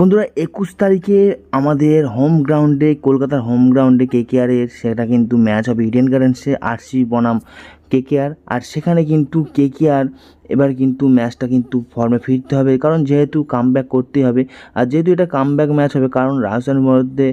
বন্ধুরা, একুশ তারিখে আমাদের হোম গ্রাউন্ডে কলকাতার হোম গ্রাউন্ডে কে কে কেকেআরের সেটা কিন্তু ম্যাচ হবে ইডেন গার্ডেন্সে আরসি বনাম কে কে আর আর সেখানে কিন্তু কেকেআর এবার কিন্তু ম্যাচটা কিন্তু ফর্মে ফিরতে হবে। কারণ যেহেতু কামব্যাক করতেই হবে, আর যেহেতু এটা কামব্যাক ম্যাচ হবে, কারণ রাজস্থানের মধ্যে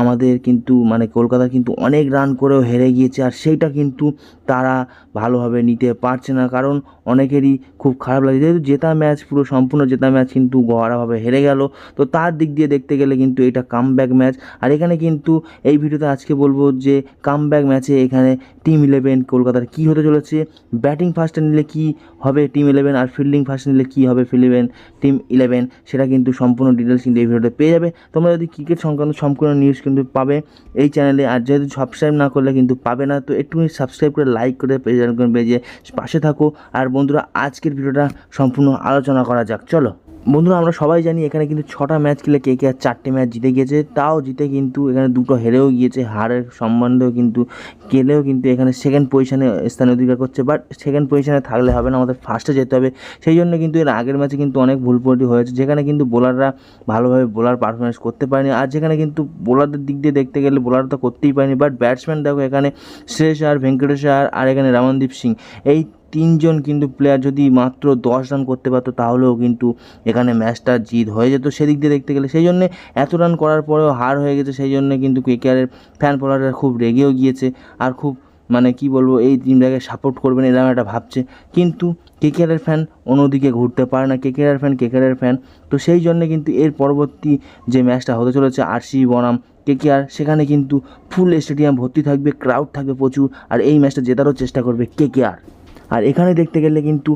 আমাদের কিন্তু মানে কলকাতা কিন্তু অনেক রান করেও হেরে গিয়েছে, আর সেইটা কিন্তু তারা ভালোভাবে নিতে পারছে না। কারণ অনেকেরই খুব খারাপ লাগে যেহেতু জেতা ম্যাচ পুরো সম্পূর্ণ জেতা ম্যাচ কিন্তু গড়াভাবে হেরে গেল, তো তার দিক দিয়ে দেখতে গেলে কিন্তু এটা কামব্যাক ম্যাচ আর এখানে কিন্তু এই ভিডিওতে আজকে বলব যে কামব্যাক ম্যাচে এখানে টিম ইলেভেন কলকাতার কী হতে চলেছে ব্যাটিং ফার্স্টে নিলে কী হবে টিম ইলেভেন আর ফিল্ডিং ফার্স্ট নিলে কী হবে? ফিলিভেন টিম ইলেভেন সেটা কিন্তু সম্পূর্ণ ডিটেলস কিন্তু এই ভিডিওতে পেয়ে যাবে। তোমরা যদি ক্রিকেট সংক্রান্ত সম্পূর্ণ নিউজ কিন্তু পাবে এই চ্যানেলে আর যেহেতু সাবস্ক্রাইব না করলে কিন্তু পাবে না। তো একটুখানি সাবস্ক্রাইব করে লাইক করে পেজ পেজে পাশে থাকো। আর বন্ধুরা, আজকের ভিডিওটা সম্পূর্ণ আলোচনা করা যাক। চলো। বন্ধুরা, আমরা সবাই জানি এখানে কিন্তু ছটা ম্যাচ খেলে কে কে আর চারটে ম্যাচ জিতে গিয়েছে তাও জিতে কিন্তু এখানে দুটো হেরেও গিয়েছে। হারের সম্বন্ধেও কিন্তু গেলেও কিন্তু এখানে সেকেন্ড পজিশানে স্থান অধিকার করছে। বাট সেকেন্ড পজিশানে থাকলে হবে না, আমাদের ফার্স্টে যেতে হবে। সেই জন্য কিন্তু এর আগের ম্যাচে কিন্তু অনেক ভুল পল্টি হয়েছে, যেখানে কিন্তু বোলাররা ভালোভাবে বোলার পারফরমেন্স করতে পারেনি। আর যেখানে কিন্তু বোলারদের দিক দিয়ে দেখতে গেলে বোলার তো করতেই পারেনি। বাট ব্যাটসম্যান দেখো এখানে শ্রেয়স আর ভেঙ্কটেশ আর আর এখানে রামনদীপ সিং এই তিনজন কিন্তু প্লেয়ার যদি মাত্র দশ রান করতে পারতো, তাহলেও কিন্তু এখানে ম্যাচটা জিত হয়ে যেত সেদিক দিয়ে দেখতে গেলে। সেই জন্যে এত রান করার পরেও হার হয়ে গেছে, সেই জন্য কিন্তু কেকেআরের ফ্যান ফলোয়াররা খুব রেগেও গিয়েছে আর খুব মানে কি বলব, এই টিমটাকে সাপোর্ট করবেন এরকম একটা ভাবছে। কিন্তু কেকেআরের ফ্যান অন্যদিকে ঘুরতে পারে না। কেকেআর ফ্যান কেকেআরের ফ্যান তো সেই জন্য কিন্তু এর পরবর্তী যে ম্যাচটা হতে চলেছে আরসি বনাম কেকেআর সেখানে কিন্তু ফুল স্টেডিয়াম ভর্তি থাকবে ক্রাউড থাকবে প্রচুর। আর এই ম্যাচটা জেতারও চেষ্টা করবে কেকেআর আর এখানে দেখতে গেলে কিন্তু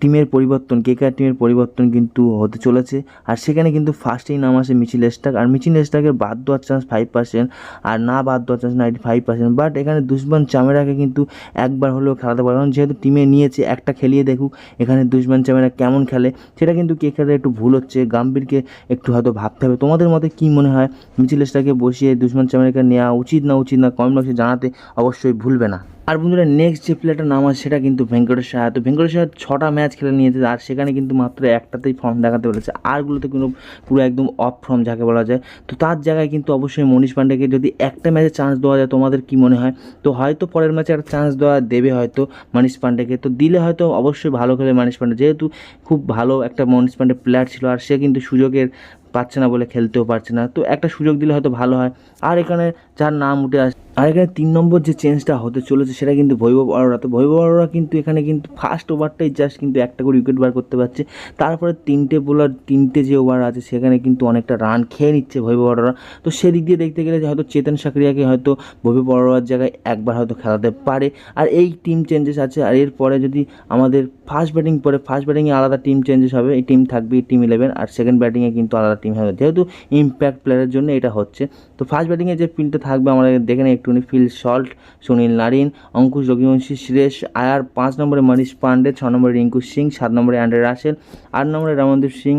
টিমের পরিবর্তন কেকেআর টিমের পরিবর্তন কিন্তু হতে চলেছে। আর সেখানে কিন্তু ফার্স্টেই নাম আসে মিচিল স্টাক। আর মিচিল স্টাকের বাদ দেওয়ার চান্স ফাইভ পার্সেন্ট আর না বাদ দেওয়ার chance ninety five percent but এখানে দুশ্মন চামেরাকে কিন্তু একবার হলেও খেলাতে পারে। কারণ যেহেতু টিমে নিয়েছে, একটা খেলিয়ে দেখুক এখানে দুশ্মন চামেরা কেমন খেলে। সেটা কিন্তু কেকেআরের একটু ভুল হচ্ছে। গাম্ভীরকে একটু হয়তো ভাবতে হবে। তোমাদের মতে কী মনে হয়? মিচিল স্টাকে বসিয়ে দুশ্মন চামেরাকে নেওয়া উচিত না উচিত না কমেন্ট বক্সে জানাতে অবশ্যই ভুলবে না। আর বন্ধুরা নেক্সট যে প্লেয়ারটার নাম আছে, সেটা কিন্তু ভেঙ্কটেশ সাহা। তো ভেঙ্কটেশ সাহা ছটা ম্যাচ খেলে নিয়েছে, আর সেখানে কিন্তু মাত্র একটাতেই ফর্ম দেখাতে পেরেছে। আরগুলোতে কিন্তু পুরো একদম অফ ফর্ম যাকে বলা যায়। তো তার জায়গায় কিন্তু অবশ্যই মনীষ পান্ডেকে যদি একটা ম্যাচে চান্স দেওয়া যায়, তোমাদের কি মনে হয়? তো হয়তো পরের ম্যাচে একটা চান্স দেওয়া দেবে হয়তো মনীষ পান্ডেকে। তো দিলে হয়তো অবশ্যই ভালো খেলে মনীষ পান্ডে। যেহেতু খুব ভালো একটা মনীষ পান্ডে প্লেয়ার ছিল, আর সে কিন্তু সুযোগের পাচ্ছে না বলে খেলতেও পারছে না। তো একটা সুযোগ দিলে হয়তো ভালো হয়। আর এখানে যার নাম উঠে আসে আর এখানে তিন নম্বর যে চেঞ্জটা হতে চলেছে সেটা কিন্তু বৈভব অরোরা তো বৈভব অরোরা কিন্তু এখানে কিন্তু ফার্স্ট ওভারটাই জাস্ট কিন্তু একটা করে উইকেট বার করতে পারছে। তারপরে তিনটে বোলার তিনটে যে ওভার আছে, সেখানে কিন্তু অনেকটা রান খেয়ে নিচ্ছে বৈভব অরোরা তো সেদিক দিয়ে দেখতে গেলে হয়তো চেতন সাকরিয়াকে হয়তো বৈভব অরোরার জায়গায় একবার হয়তো খেলাতে পারে। আর এই টিম চেঞ্জেস আছে। আর এরপরে যদি আমাদের ফার্স্ট ব্যাটিং পরে ফার্স্ট ব্যাটিংয়ে আলাদা টিম চেঞ্জেস হবে। এই টিম থাকবে টিম ইলেভেন আর সেকেন্ড ব্যাটিংয়ে কিন্তু আলাদা টিম হবে। যেহেতু ইম্প্যাক্ট প্লেয়ারের জন্য এটা হচ্ছে। তো ফার্স্ট ব্যাটিংয়ে যে ফিল্ডটা থাকবে, আমাদের দেখে নিই একটুখানি Phil Salt Sunil Narine, Angkrish Raghuvanshi Shreyas Iyer, পাঁচ নম্বরে মনীষ পান্ডে ছ নম্বরে রিঙ্কু সিং, সাত নম্বরে অ্যান্ড্রে রাসেল, আট নম্বরে রামনদীপ সিং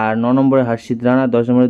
আর ন নম্বরে হর্ষিত রানা, দশ নম্বরে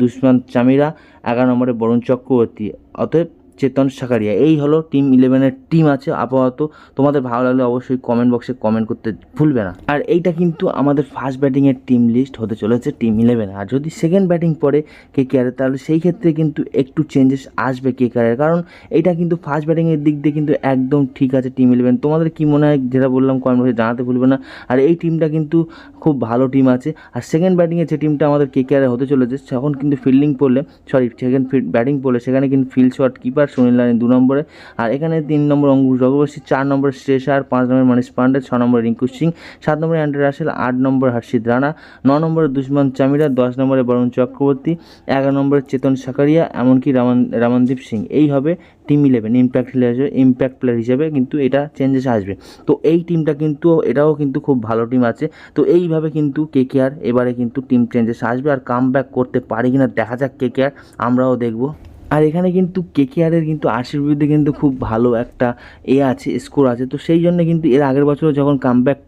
দুষ্মান চামিরা, এগারো নম্বরে বরুণ চক্রবর্তী। অতএব চেতন সাকারিয়া এই হলো টিম ইলেভেনের টিম আছে, আপাতত। তোমাদের ভালো লাগলে অবশ্যই কমেন্ট বক্সে কমেন্ট করতে ভুলবে না। আর এইটা কিন্তু আমাদের ফার্স্ট ব্যাটিংয়ের টিম লিস্ট হতে চলেছে টিম ইলেভেন আর যদি সেকেন্ড ব্যাটিং পরে কে কেয়ারে তাহলে সেই ক্ষেত্রে কিন্তু একটু চেঞ্জেস আসবে কে কেয়ারের কারণ এটা কিন্তু ফার্স্ট ব্যাটিংয়ের দিক দিয়ে কিন্তু একদম ঠিক আছে টিম ইলেভেন তোমাদের কি মনে হয়? যেটা বললাম কমেন্ট বক্সে জানাতে ভুলবে না। আর এই টিমটা কিন্তু খুব ভালো টিম আছে। আর সেকেন্ড ব্যাটিংয়ে যে টিমটা আমাদের কে কেয়ারে হতে চলেছে তখন কিন্তু ফিল্ডিং পড়লে সরি সেকেন্ড ব্যাটিং পড়লে, সেখানে কিন্তু Phil Salt keeper Sunil Narine দু নম্বরে। আর এখানে তিন নম্বর অঙ্কুশ চক্রবর্তী, চার নম্বরে শ্রেষার পাঁচ নম্বর মনীষ পান্ডে, ছ নম্বর রিঙ্কু সিং, সাত নম্বরে অ্যান্ড্রে রাসেল, আট নম্বর হর্ষিত রানা, ন নম্বরে দুষ্মন্ত চামিরা, দশ নম্বরে বরুণ চক্রবর্তী, এগারো নম্বরে চেতন সাকারিয়া, এমনকি রামান, রামনদীপ সিং। এই হবে টিম ইলেভেন ইম্প্যাক্ট প্লেয়ার হিসেবে ইম্প্যাক্ট প্লেয়ার হিসেবে কিন্তু এটা চেঞ্জেস আসবে। তো এই টিমটা কিন্তু, এটাও কিন্তু খুব ভালো টিম আছে। তো এইভাবে কিন্তু কে কে আর এবারে কিন্তু টিম চেঞ্জেস আসবে। আর কাম করতে পারে কিনা দেখা যাক কে কে আর আমরাও দেখব। আর এখানে কিন্তু কেকেআরের কিন্তু আশির বিরুদ্ধে কিন্তু খুব ভালো একটা এ আছে স্কোর আছে। তো সেই জন্য কিন্তু এর আগের বছর যখন কামব্যাক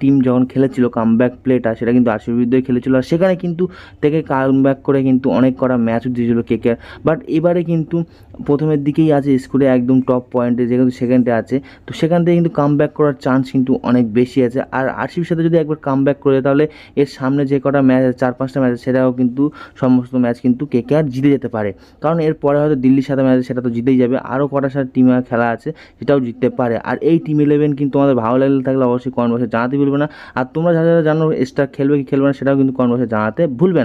টিম যখন খেলেছিল কামব্যাক প্লেটা সেটা কিন্তু আশির বিরুদ্ধে খেলেছিল। আর সেখানে কিন্তু থেকে কামব্যাক করে কিন্তু অনেক করা ম্যাচ দিয়েছিল কেকেআর। বাট এবারে কিন্তু প্রথমের দিকেই আছে স্কোরে একদম টপ পয়েন্টে যেহেতু সেকেন্ডে আছে। তো সেখান থেকে কিন্তু কাম করার চান্স কিন্তু অনেক বেশি আছে। আর আরসিবির সাথে যদি একবার কাম ব্যাক করে তাহলে এর সামনে যে কটা ম্যাচ আছে, চার পাঁচটা ম্যাচ সেটাও কিন্তু সমস্ত ম্যাচ কিন্তু কে আর জিতে যেতে পারে। কারণ এর পরে হয়তো দিল্লির সাথে ম্যাচ সেটা তো জিতেই যাবে। আরও কটার সাথে টিম খেলা আছে, সেটাও জিততে পারে। আর এই টিম ইলেভেন কিন্তু তোমাদের ভালো লাগলে থাকলে অবশ্যই বক্সে জানাতে ভুলবে না। আর তোমরা যারা যারা জানো এক্সট্রা খেলবে কি খেলবে না, সেটাও কিন্তু বক্সে জানাতে ভুলবে না।